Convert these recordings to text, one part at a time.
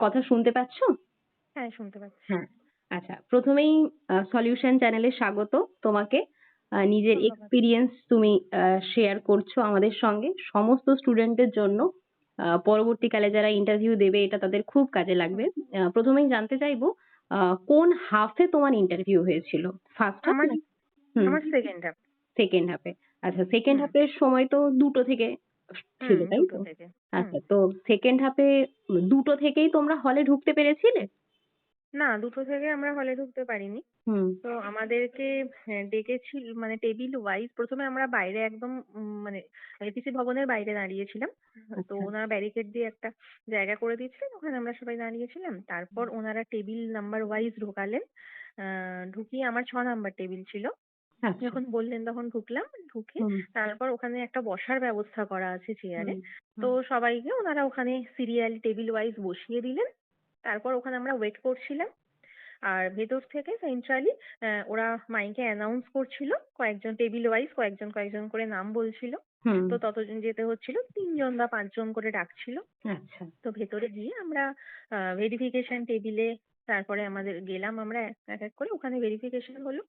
কথা শুনতে পাচ্ছ? হ্যাঁ শুনতে পাচ্ছি। হ্যাঁ আচ্ছা। প্রথমেই সলিউশন চ্যানেলে স্বাগত তোমাকে। আহ, নিজের। এক্সপিরিয়েন্স তুমি শেয়ার করছ আমাদের সঙ্গে। সমস্ত স্টুডেন্টদের জন্য আহ, পরবর্তীকালে যারা ইন্টারভিউ দেবে এটা তাদের খুব কাজে লাগবে। আহ, প্রথমেই জানতে চাইব আহ, কোন হাফে তোমার ইন্টারভিউ হয়েছিল? ফার্স্ট হাফ আমার সেকেন্ড হাফ সেকেন্ড হাফে আচ্ছা সেকেন্ড। হাফের সময় তো দুটো থেকে ছিল তাই তো? আচ্ছা তো সেকেন্ড হাফে দুটো থেকেই তোমরা হলে ঢুকতে পেরেছিলে? না দুটো থেকে আমরা হলে ঢুকতে পারিনি। তো আমাদেরকে হ্যাঁ, ডেকেছিল মানে টেবিল ওয়াইজ প্রথমে আমরা বাইরে একদম মানে এপিসি ভবনের বাইরে দাঁড়িয়েছিলাম। তো আচ্ছা। ওনারা ব্যারিকেড দিয়ে একটা জায়গা করে দিয়েছিলেন ওখানে আমরা সবাই দাঁড়িয়েছিলাম। তারপর ওনারা টেবিল নাম্বার ওয়াইজ ঢোকালেন। আহ, ঢুকিয়ে আমার ছ নাম্বার টেবিল ছিল। আচ্ছা। যখন বললেন তখন ঢুকলাম ঢুকে তারপর ওখানে একটা বসার ব্যবস্থা করা আছে চেয়ারে তো সবাইকে ওনারা ওখানে সিরিয়াল টেবিল ওয়াইজ বসিয়ে দিলেন। তারপর ওখানে আমরা ওয়েট করছিলাম। আর ভেতর থেকে সেন্ট্রালি ওরা মাইকে অ্যানাউন্স করছিল। কয়েকজন টেবিল ওয়াইজ কয়েকজন কয়েকজন করে নাম বলছিল। তো ততজন যেতে হচ্ছিল তিনজন বা পাঁচজন করে ডাকছিল। আচ্ছা। তো ভেতরে গিয়ে আমরা ভেরিফিকেশন টেবিলে তারপরে আমাদের গেলাম আমরা এক এক এক করে। ওখানে ভেরিফিকেশন হলো।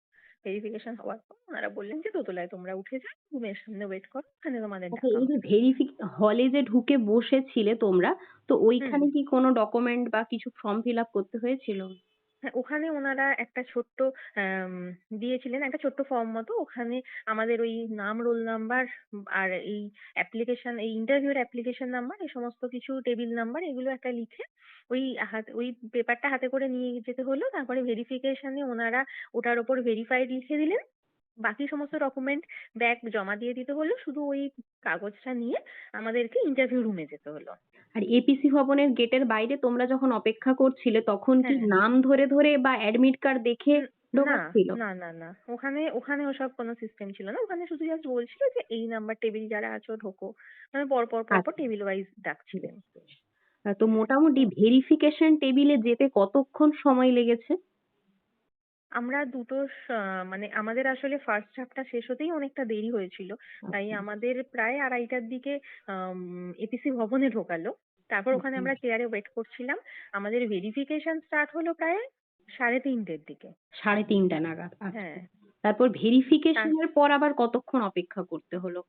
ভেরিফিকেশন হওয়ার পর ওনারা বললেন যে দোতলায় তোমরা উঠে যাও রুমের সামনে ওয়েট করো ওখানে তোমাদের আচ্ছা এই যে হবে। ভেরিফি হলে যে ঢুকে বসেছিলে তোমরা তো ওইখানে কি কোনো ডকুমেন্ট বা কিছু ফর্ম ফিল আপ করতে হয়েছিল হ্যাঁ ওখানে ওনারা একটা ছোট্ট দিয়েছিলেন একটা ছোট্ট ফর্ম মতো। ওখানে আমাদের ওই নাম রোল নাম্বার আর এই অ্যাপ্লিকেশন এই ইন্টারভিউর অ্যাপ্লিকেশন নাম্বার এই সমস্ত কিছু টেবিল নাম্বার এগুলো একটা লিখে ওই ওই পেপারটা হাতে করে নিয়ে যেতে হলো। তারপরে ভেরিফিকেশনে ওনারা ওটার ওপর ভেরিফাইড লিখে দিলেন। বাকি সমস্ত ডকুমেন্ট ব্যাগ জমা দিয়ে দিতে হলো শুধু ওই কাগজটা নিয়ে আমাদেরকে ইন্টারভিউ রুমে যেতে হলো। আর এপিসি ভবনের গেটের বাইরে তোমরা যখন অপেক্ষা করছিলে তখন কি হ্যাঁ। নাম ধরে ধরে বা অ্যাডমিট কার্ড দেখে না না না না। ওখানে ওখানে ওসব কোনো সিস্টেম ছিল না। ওখানে শুধু জাস্ট বলছিল যে এই নাম্বার টেবিল যারা আছো ঢোকো। মানে পর পর পর পর আচ্ছা। টেবিল ওয়াইজ ডাকছিলেন। তো মোটামুটি ভেরিফিকেশন টেবিলে যেতে কতক্ষণ সময় লেগেছে? আমরা দুটো মানে আমাদের আসলে ফার্স্ট হাফটা শেষ হতেই অনেকটা দেরি হয়েছিল। তাই আচ্ছা। আমাদের প্রায় আড়াইটার দিকে আহ এপিসি ভবনে ঢোকালো। তারপর ওখানে। আমরা চেয়ারে ওয়েট করছিলাম। আমাদের ভেরিফিকেশন স্টার্ট হলো প্রায় সাড়ে তিনটের দিকে। সাড়ে তিনটা নাগাদ আচ্ছা। হ্যাঁ। তারপর ভেরিফিকেশনের পর আবার কতক্ষণ অপেক্ষা করতে হলো?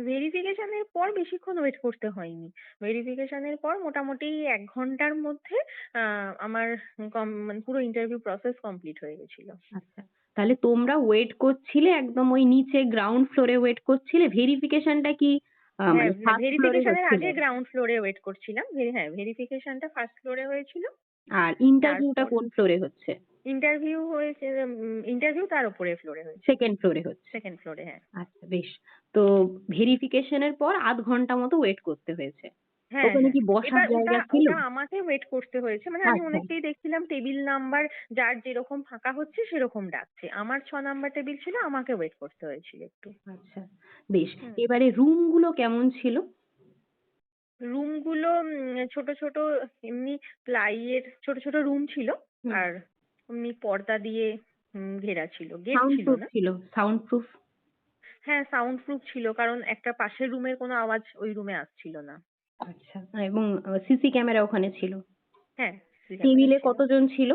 ভেরিফিকেশনের পর বেশিক্ষণ ওয়েট করতে হয়নি। ভেরিফিকেশনের পর মোটামুটি এক ঘণ্টার মধ্যে আহ, আমার মানে পুরো ইন্টারভিউ প্রসেস কমপ্লিট হয়ে গেছিল। আচ্ছা তাহলে তোমরা ওয়েট করছিলে একদম ওই নিচে গ্রাউন্ড ফ্লোরে ওয়েট করছিলে? ভেরিফিকেশনটা কি আহ, মানে ভেরিফিকেশনের হচ্ছিল? আগে গ্রাউন্ড ফ্লোরে ওয়েট করছিলাম। ভেরি- হ্যাঁ ভেরিফিকেশনটা ফার্স্ট ফ্লোরে হয়েছিল। আর ইন্টারভিউটা তারপর- কোন ফ্লোরে হচ্ছে? ইন্টারভিউ হয়েছে ইন্টারভিউ তার উপরে ফ্লোরে হয়েছে। সেকেন্ড ফ্লোরে হচ্ছে। সেকেন্ড ফ্লোরে হ্যাঁ। আচ্ছা বেশ। তো ভেরিফিকেশনের পর আধ ঘণ্টা মতো ওয়েট করতে হয়েছে। হ্যাঁ ওখানে হ্যাঁ। কি বসার এবার জায়গা ওটা ছিল? ওটা আমাকে ওয়েট করতে হয়েছে। মানে আমি আচ্ছা। অনেকটাই দেখছিলাম টেবিল নাম্বার যার যেরকম ফাঁকা হচ্ছে সেরকম ডাকছে। আমার ছ নাম্বার টেবিল ছিল আমাকে ওয়েট করতে হয়েছিল একটু। আচ্ছা বেশ। এবারে রুমগুলো কেমন ছিল? রুমগুলো উম, ছোট ছোট এমনি প্লাইয়ের ছোট ছোট রুম ছিল। আর এমনি পর্দা দিয়ে ঘেরা ছিল। সাউন্ড ছিল না? সাউন্ড প্রুফ হ্যাঁ সাউন্ড প্রুফ ছিল কারণ একটা পাশের রুমের কোনো আওয়াজ ওই রুমে আসছিল না। আচ্ছা এবং সিসি ক্যামেরা ওখানে ছিল। হ্যাঁ টেবিলে কতজন ছিল?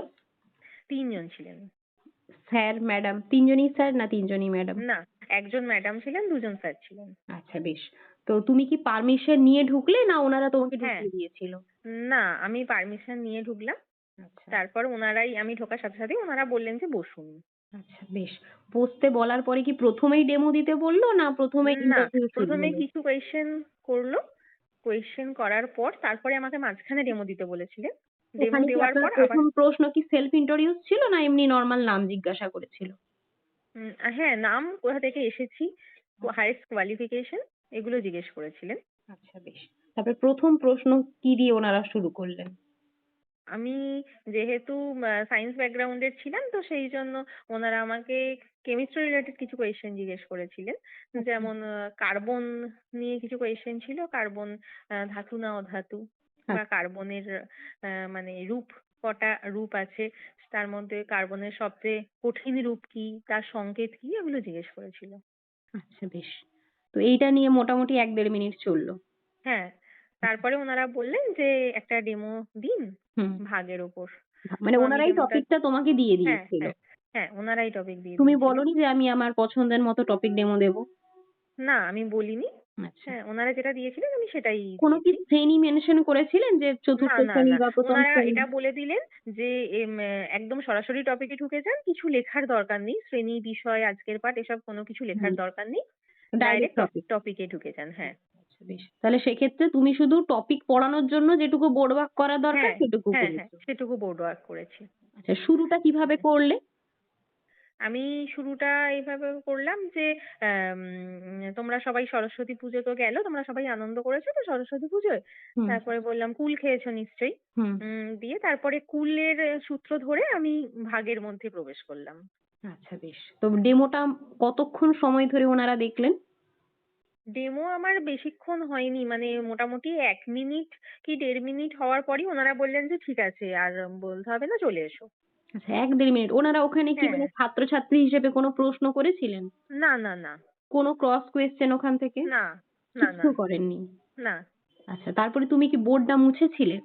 তিনজন ছিলেন। স্যার ম্যাডাম তিনজনই স্যার না তিনজনই ম্যাডাম না একজন ম্যাডাম ছিলেন দুজন স্যার ছিলেন। আচ্ছা বেশ। তো তুমি কি পারমিশন নিয়ে ঢুকলে না ওনারা তোমাকে হ্যাঁ। ঢুকিয়ে দিয়েছিল? না আমি পারমিশন নিয়ে ঢুকলাম। তারপর ওনারাই আমি ঢোকার সাথে সাথে ওনারা বললেন যে বসুন। আচ্ছা বেশ। বসতে বলার পরে কি প্রথমেই ডেমো দিতে বলল না প্রথমে না প্রথমে কিছু কোয়েশ্চেন করল। কোয়েশ্চেন করার পর তারপরে আমাকে মাঝখানে ডেমো দিতে বলেছিলেন। কি দেওয়ার পর প্রথম প্রশ্ন কি সেলফ ইন্ট্রোডিউস ছিল না এমনি নর্মাল নাম জিজ্ঞাসা করেছিল? হ্যাঁ নাম কোথা থেকে এসেছি হাইয়েস্ট কোয়ালিফিকেশন এগুলো জিজ্ঞেস করেছিলেন। আচ্ছা বেশ। তারপর প্রথম প্রশ্ন কি দিয়ে ওনারা শুরু করলেন? আমি যেহেতু সায়েন্স ব্যাকগ্রাউন্ডের ছিলাম তো সেই জন্য ওনারা আমাকে কেমিস্ট্রি রিলেটেড কিছু কোয়েশ্চেন জিজ্ঞেস করেছিলেন। যেমন কার্বন নিয়ে কিছু কোয়েশ্চেন ছিল কার্বন ধাতু না অধাতু? বা কার্বনের মানে রূপ কটা রূপ আছে? তার মধ্যে কার্বনের সবচেয়ে কঠিন রূপ কি? তার সংকেত কি? এগুলো জিজ্ঞেস করেছিল। আচ্ছা বেশ। তো এইটা নিয়ে মোটামুটি এক দেড় মিনিট চলল। হ্যাঁ। তারপরে ওনারা বললেন যে একটা ডেমো দিন ভাগের ওপর। মানে ওনারাই ডেমোটা টপিকটা তোমাকে দিয়ে হ্যাঁ দিয়েছিল। হ্যাঁ হ্যাঁ ওনারাই টপিক দিয়ে তুমি বলনি যে আমি আমার পছন্দের মতো টপিক ডেমো দেবো? না আমি বলিনি। আচ্ছা। হ্যাঁ ওনারা যেটা দিয়েছিলেন আমি সেটাই কোনো কি শ্রেণি মেনশন করেছিলেন যে চতুর্থ শ্রেণি বা প্রথম ওনারা এটা বলে দিলেন যে একদম সরাসরি টপিকে ঢুকে যান কিছু লেখার দরকার নেই। শ্রেণি বিষয় আজকের পাঠ এসব কোনো কিছু লেখার দরকার নেই। ডাইরেক্ট টপিকে ঢুকে যান। হ্যাঁ। আচ্ছা বেশ। তাহলে সেক্ষেত্রে তুমি শুধু টপিক পড়ানোর জন্য যেটুকু বোর্ড ওয়ার্ক করা দরকার হ্যাঁ সেটুকু হ্যাঁ হ্যাঁ করেছ সেটুকু বোর্ড ওয়ার্ক করেছি। আচ্ছা শুরুটা কীভাবে করলে? আমি শুরুটা এইভাবে করলাম যে আম, তোমরা সবাই সরস্বতী পুজো তো গেল তোমরা সবাই আনন্দ করেছ তো সরস্বতী পুজোয়? তারপরে বললাম কুল খেয়েছো নিশ্চয়ই। দিয়ে তারপরে কুলের সূত্র ধরে আমি ভাগের মধ্যে প্রবেশ করলাম। আচ্ছা বেশ। তো ডেমোটা কতক্ষণ সময় ধরে ওনারা দেখলেন? ডেমো আমার বেশিক্ষণ হয়নি। মানে মোটামুটি এক মিনিট কি দেড় মিনিট হওয়ার পরই ওনারা বললেন যে ঠিক আছে আর বলতে হবে না চলে এসো। আচ্ছা এক দেড় মিনিট ওনারা ওখানে কি হ্যাঁ। মানে ছাত্রছাত্রী হিসেবে কোনো প্রশ্ন করেছিলেন? না না না। কোনো ক্রস কোয়েশ্চেন ওখান থেকে? না না না। কিছু করেননি? না। আচ্ছা তারপরে তুমি কি বোর্ডটা মুছেছিলে?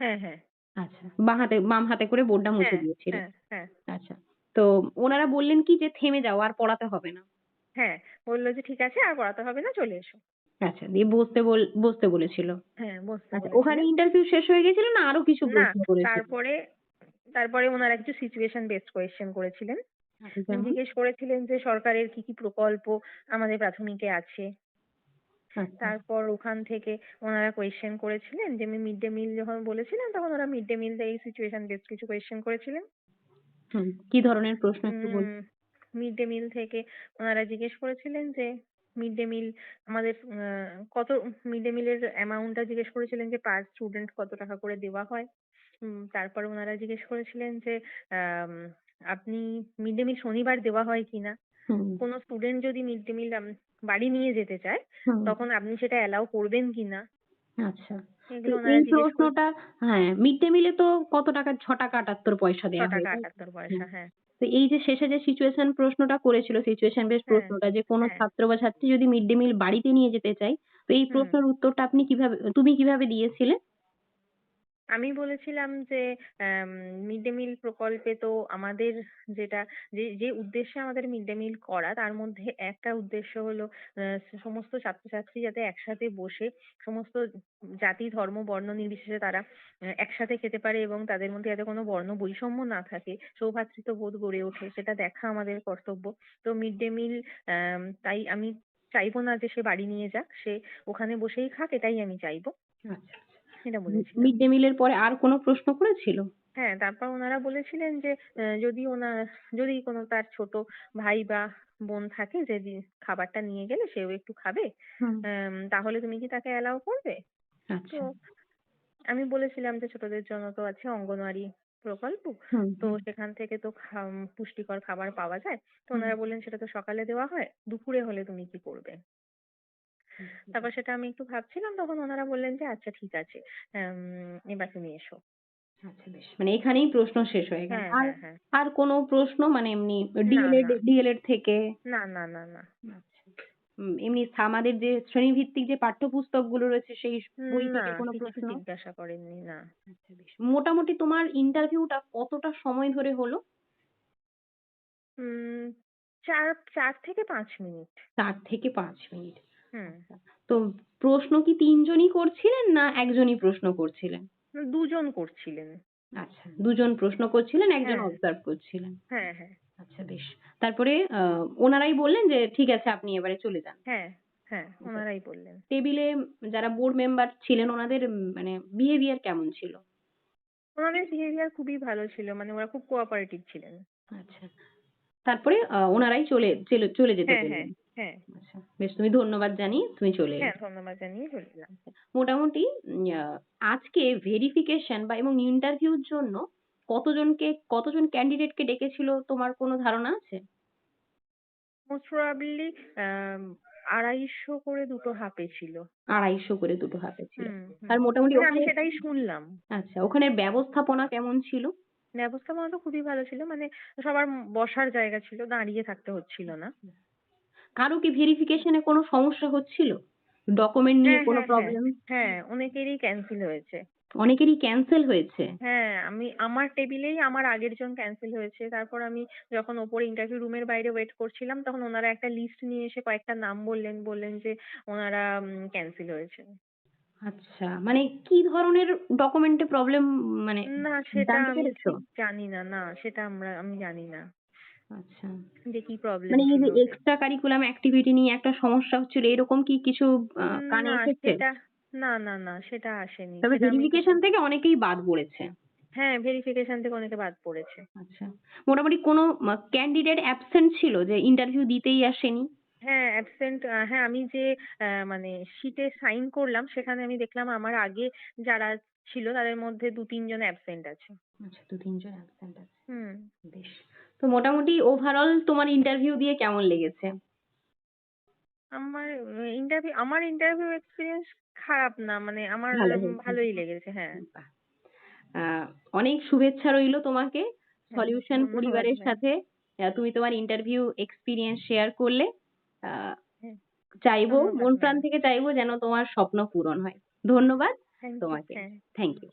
হ্যাঁ হ্যাঁ। আচ্ছা বাম হাতে বাম হাতে করে বোর্ডটা মুছে হ্যাঁ দিয়েছিলে। হ্যাঁ হ্যাঁ। আচ্ছা তো ওনারা বললেন কি যে থেমে যাও আর পড়াতে হবে না। হ্যাঁ বলল যে ঠিক আছে আর পড়াতে হবে না চলে এসো। আচ্ছা দিয়ে বসতে বল বসতে বলেছিল। হ্যাঁ বসতে আচ্ছা ওখানে ইন্টারভিউ শেষ হয়ে গেছিল না আরও কিছু প্রশ্ন করেছিল? তারপরে তারপরে ওনারা কিছু সিচুয়েশন বেসড কোয়েশ্চেন করেছিলেন। আচ্ছা, জিজ্ঞেস করেছিলেন যে সরকারের কি কি প্রকল্প আমাদের প্রাথমিকে আছে। আচ্ছা। তারপর ওখান থেকে ওনারা কোয়েশ্চেন করেছিলেন যে আমি মিড ডে মিল যখন বলেছিলাম তখন ওরা মিড ডে মিল এই সিচুয়েশন বেসড কিছু কোয়েশ্চেন করেছিলেন। হুম কি ধরনের প্রশ্ন একটু বল মিড ডে মিল থেকে ওনারা জিজ্ঞেস করেছিলেন যে মিড ডে মিল আমাদের আহ, কত মিড ডে মিলের অ্যামাউন্টটা জিজ্ঞেস করেছিলেন যে পার স্টুডেন্ট কত টাকা করে দেওয়া হয়? উম, তারপরে ওনারা জিজ্ঞেস করেছিলেন যে আম, আপনি মিড ডে মিল শনিবার দেওয়া হয় কিনা কোনো স্টুডেন্ট যদি মিড ডে মিল বাড়ি নিয়ে যেতে চায় তখন আপনি সেটা অ্যালাউ করবেন কিনা আচ্ছা। এই প্রশ্নটা হ্যাঁ মিড ডে মিলে তো কত টাকা ছ টাকা আটাত্তর পয়সা দেওয়া হয় টাকা আটাত্তর পয়সা হ্যাঁ। তো এই যে শেষে যে situation প্রশ্নটা করেছিল situation বেস হ্যাঁ, প্রশ্নটা যে কোনো হ্যাঁ। ছাত্র বা ছাত্রী যদি mid day meal বাড়িতে নিয়ে যেতে চায় তো এই প্রশ্নের উত্তরটা আপনি কীভাবে তুমি কীভাবে দিয়েছিলে আমি বলেছিলাম যে মিড ডে মিল প্রকল্পে তো আমাদের যেটা, যে যে উদ্দেশ্যে আমাদের মিড ডে মিল করা, তার মধ্যে একটা উদ্দেশ্য হলো সমস্ত ছাত্রছাত্রী যাতে একসাথে বসে সমস্ত জাতি, ধর্ম, বর্ণ নির্বিশেষে তারা একসাথে খেতে পারে এবং তাদের মধ্যে যাতে কোনো বর্ণ বৈষম্য না থাকে সৌভ্রাতৃত্ব বোধ গড়ে ওঠে, সেটা দেখা আমাদের কর্তব্য। তো মিড ডে মিল তাই আমি চাইব না যে সে বাড়ি নিয়ে যাক, সে ওখানে বসেই খাক, এটাই আমি চাইব। এটা বলেছিলাম মিড ডে মিলের পরে আর কোনো প্রশ্ন করেছিল? হ্যাঁ তারপর ওনারা বলেছিলেন যে যদি ওনার যদি কোনো তার ছোট ভাই বা বোন থাকে যে খাবারটা নিয়ে গেলে সেও একটু খাবে তাহলে তুমি কি তাকে অ্যালাউ করবে? আচ্ছা। তো আমি বলেছিলাম যে ছোটদের জন্য তো আছে অঙ্গনওয়াড়ি প্রকল্প। তো সেখান থেকে তো পুষ্টিকর খাবার পাওয়া যায়। তো ওনারা বললেন সেটা তো সকালে দেওয়া হয় দুপুরে হলে তুমি কি করবে? তারপর সেটা আমি একটু ভাবছিলাম তখন ওনারা বললেন যে আচ্ছা ঠিক আছে উম, এবার তুমি এসো। আচ্ছা বেশ। মানে এখানেই প্রশ্ন শেষ হয়ে গেল। হ্যাঁ আর হ্যাঁ হ্যাঁ। আর কোনো প্রশ্ন? মানে এমনি ডিএলএড থেকে? না না না না। আচ্ছা। এমনি আমাদের যে শ্রেণীভিত্তিক যে পাঠ্যপুস্তকগুলো রয়েছে সেই বই থেকে কোনো কিছু প্রশ্ন? জিজ্ঞাসা করেননি না। আচ্ছা মোটামুটি তোমার ইন্টারভিউটা কতটা সময় ধরে হলো? চার চার থেকে পাঁচ মিনিট। চার থেকে পাঁচ মিনিট। তো প্রশ্ন কি তিনজনই করছিলেন না একজনই প্রশ্ন করছিলেন? দুজন করছিলেন। আচ্ছা দুজন প্রশ্ন করছিলেন একজন হ্যাঁ। অবজার্ভ করছিলেন। হ্যাঁ হ্যাঁ। আচ্ছা বেশ। তারপরে আহ, ওনারাই বললেন যে ঠিক আছে আপনি এবারে চলে যান। হ্যাঁ হ্যাঁ ওনারাই বললেন। টেবিলে যারা বোর্ড মেম্বার ছিলেন ওনাদের মানে বিহেভিয়ার কেমন ছিল? ওনাদের বিহেভিয়ার খুবই ভালো ছিল মানে ওরা খুব কোঅপারেটিভ ছিলেন। আচ্ছা। তারপরে ওনারাই চলে চলে চলে যেতে হ্যাঁ হ্যাঁ। বললেন। হ্যাঁ। আচ্ছা বেশ তুমি ধন্যবাদ জানিয়ে তুমি চলে এলে। হ্যাঁ ধন্যবাদ জানিয়ে চলে এলাম। মোটামুটি আহ, আজকে ভেরিফিকেশন বা এবং ইন্টারভিউর জন্য কতজনকে কতজন ক্যান্ডিডেটকে ডেকেছিল তোমার কোনো ধারণা আছে? মোস্ট প্রবাবলি আড়াইশো করে দুটো হাপে ছিল। আড়াইশো করে দুটো হাতে ছিল। আর মোটামুটি আমি সেটাই শুনলাম। আচ্ছা ওখানে ব্যবস্থাপনা কেমন ছিল? ব্যবস্থাপনা তো খুবই ভালো ছিল মানে সবার বসার জায়গা ছিল দাঁড়িয়ে থাকতে হচ্ছিল না। কারও কি ভেরিফিকেশনে কোনো সমস্যা হচ্ছিল? ডকুমেন্ট নিয়ে হ্যাঁ কোনো হ্যাঁ হ্যাঁ। প্রবলেম হ্যাঁ অনেকেরই ক্যান্সেল হয়েছে। অনেকেরই ক্যান্সেল হয়েছে? হ্যাঁ আমি আমার টেবিলেই আমার আগের জন ক্যান্সেল হয়েছে। তারপর আমি যখন ওপরে ইন্টারভিউ রুমের বাইরে ওয়েট করছিলাম তখন ওনারা একটা লিস্ট নিয়ে এসে কয়েকটা নাম বললেন বললেন যে ওনারা ক্যান্সেল হয়েছে। আচ্ছা মানে কি ধরনের ডকুমেন্টে প্রবলেম মানে না সেটা আমি জানি না না সেটা আমরা আমি জানি না। মানে এই যে ছিল এক্সট্রা কারিকুলাম নিয়ে একটা সমস্যা হচ্ছিল এরকম কি কিছু কানে এসেছে না না না সেটা আসেনি। তবে ভেরিফিকেশন থেকে অনেকেই বাদ পড়েছে। হ্যাঁ ভেরিফিকেশন থেকে অনেকে বাদ পড়েছে। আচ্ছা। মোটামুটি কোনো ক্যান্ডিডেট অ্যাবসেন্ট ছিল যে ইন্টারভিউ দিতেই আসেনি? হ্যাঁ অ্যাবসেন্ট হ্যাঁ আমি যে আহ, মানে শিটে সাইন করলাম সেখানে আমি দেখলাম আমার আগে যারা ছিল তাদের মধ্যে দু তিনজন অ্যাবসেন্ট আছে। আচ্ছা দু তিনজন অ্যাবসেন্ট আছে। হুম। বেশ। তো মোটামুটি ওভারঅল তোমার ইন্টারভিউ দিয়ে কেমন লেগেছে? আমার ইন্টারভিউ আমার ইন্টারভিউ এক্সপিরিয়েন্স খারাপ না মানে আমার। ভালোই লেগেছে হ্যাঁ। আহ, অনেক শুভেচ্ছা রইল তোমাকে। সলিউশন পরিবারের সাথে তুমি তোমার ইন্টারভিউ এক্সপিরিয়েন্স শেয়ার করলে আহ, হ্যাঁ। চাইব মন প্রাণ থেকে চাইব যেন তোমার স্বপ্ন পূরণ হয়। ধন্যবাদ তোমাকে। Thank you,